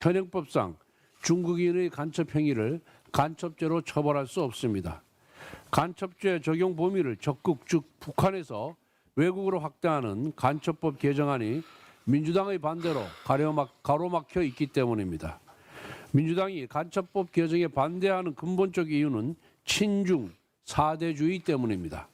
현행법상 중국인의 간첩 행위를 간첩죄로 처벌할 수 없습니다. 간첩죄 적용 범위를 적극 즉 북한에서 외국으로 확대하는 간첩법 개정안이 민주당의 반대로 가로막, 가로막혀 있기 때문입니다. 민주당이 간첩법 개정에 반대하는 근본적 이유는 친중 사대주의 때문입니다.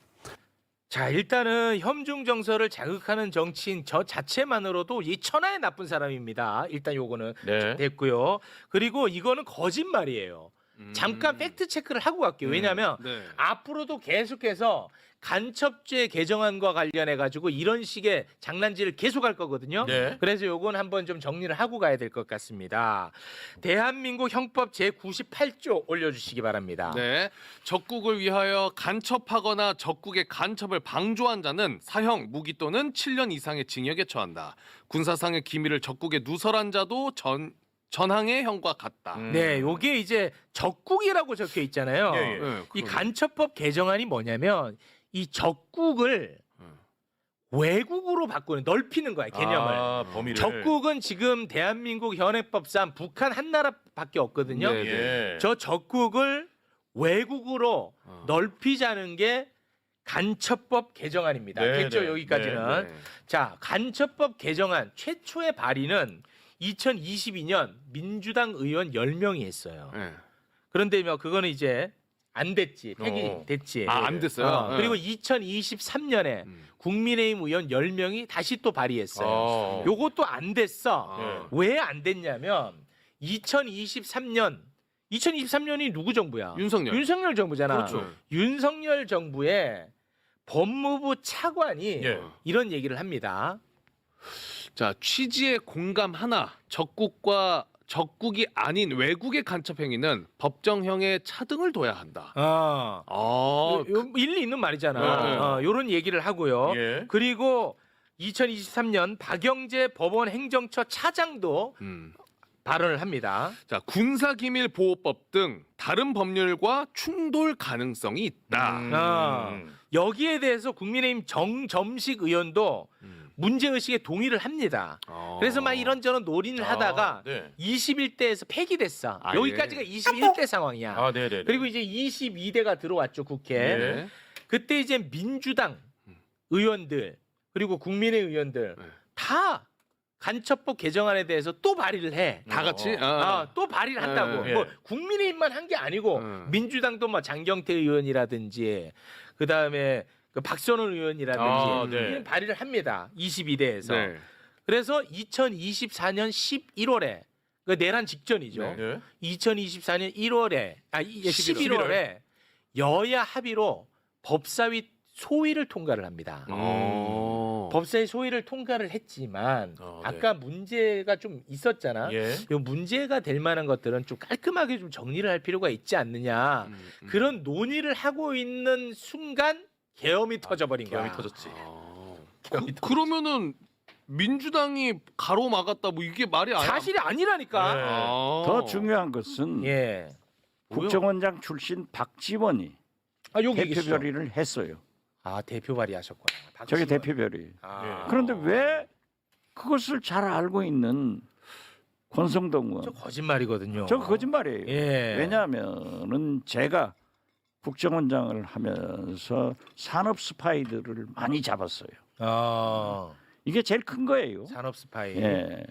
자 일단은 혐중 정서를 자극하는 정치인 저 자체만으로도 이 천하의 나쁜 사람입니다. 일단 요거는 네. 됐고요. 그리고 이거는 거짓말이에요. 잠깐 팩트 체크를 하고 갈게요. 왜냐하면 네. 앞으로도 계속해서 간첩죄 개정안과 관련해 가지고 이런 식의 장난질을 계속할 거거든요. 네. 그래서 요건 한번 좀 정리를 하고 가야 될 것 같습니다. 대한민국 형법 제 98조 올려주시기 바랍니다. 네. 적국을 위하여 간첩하거나 적국의 간첩을 방조한 자는 사형, 무기 또는 7년 이상의 징역에 처한다. 군사상의 기밀을 적국에 누설한 자도 전 전항의 형과 같다. 네, 요게 이제 적국이라고 적혀 있잖아요. 네, 이 그러네. 간첩법 개정안이 뭐냐면 이 적국을 음. 외국으로 바꾸는 넓히는 거야 개념을. 아, 범위를 적국은 지금 대한민국 현행법상 북한 한 나라밖에 없거든요. 네, 예. 저 적국을 외국으로 어. 넓히자는 게 간첩법 개정안입니다. 네, 됐죠 네, 여기까지는. 네. 자, 간첩법 개정안 최초의 발의는 2022년 민주당 의원 10명이 했어요. 네. 그런데 뭐 그거는 이제 안 됐지. 폐기 어. 됐지. 아, 안 됐어요. 어, 네. 그리고 2023년에 음. 국민의힘 의원 10명이 다시 또 발의했어요. 어. 요것도 안 됐어. 아. 왜 안 됐냐면 2023년 2023년이 누구 정부야? 윤석열. 윤석열 정부잖아. 그렇죠. 윤석열 정부의 법무부 차관이 예. 이런 얘기를 합니다. 자, 취지에 공감 하나 적국과 적국이 아닌 외국의 간첩 행위는 법정형에 차등을 둬야 한다. 어. 아, 요- 요- 일리 있는 말이잖아. 네, 네. 어, 요런 얘기를 하고요. 예. 그리고 2023년 박영재 법원 행정처 차장도 음. 발언을 합니다. 자, 군사기밀보호법 등 다른 법률과 충돌 가능성이 있다. 음. 아. 여기에 대해서 국민의힘 정점식 의원도 음. 문제 의식에 동의를 합니다. 어. 그래서 막 이런저런 논의를 하다가 네. 21대에서 폐기됐어. 아, 여기까지가 예. 21대 상황이야. 아, 네, 네. 그리고 이제 22대가 들어왔죠, 국회. 네. 그때 이제 민주당 의원들 그리고 국민의 의원들 네. 다 간첩법 개정안에 대해서 또 발의를 해. 다 같이 어. 아, 아, 또 발의를 한다고. 네. 뭐 국민의힘만 한 게 아니고 음. 민주당도 뭐 장경태 의원이라든지 그 다음에 그 박선원 의원이라든지 아, 네. 이런 발의를 합니다. 22대에서. 네. 그래서 2024년 11월에 그 내란 직전이죠. 네. 네. 2024년 1월에 아 11월에 여야 합의로 법사위 소위를 통과를 합니다. 어. 법사위 소위를 통과를 했지만 어, 네. 아까 문제가 좀 있었잖아. 예. 요 문제가 될 만한 것들은 좀 깔끔하게 좀 정리를 할 필요가 있지 않느냐. 음, 음. 그런 논의를 하고 있는 순간 계엄이 터져버린 거야. 계엄이 터졌지. 아. 그, 그러면은 민주당이 가로막았다 뭐 이게 말이 아니야. 사실이 아니라니까. 네. 아. 더 중요한 것은 예. 국정원장 출신 박지원이 아 여기 대표 계시죠? 별의를 했어요. 아 대표 발의하셨구나. 저게 박지원. 대표 별의. 아. 그런데 왜 그것을 잘 알고 있는 권성동 의원 저 거짓말이거든요. 저 거짓말이에요. 예. 왜냐하면은 제가 국정원장을 하면서 산업 스파이들을 많이 잡았어요. 아 이게 제일 큰 거예요. 산업 스파이. 예.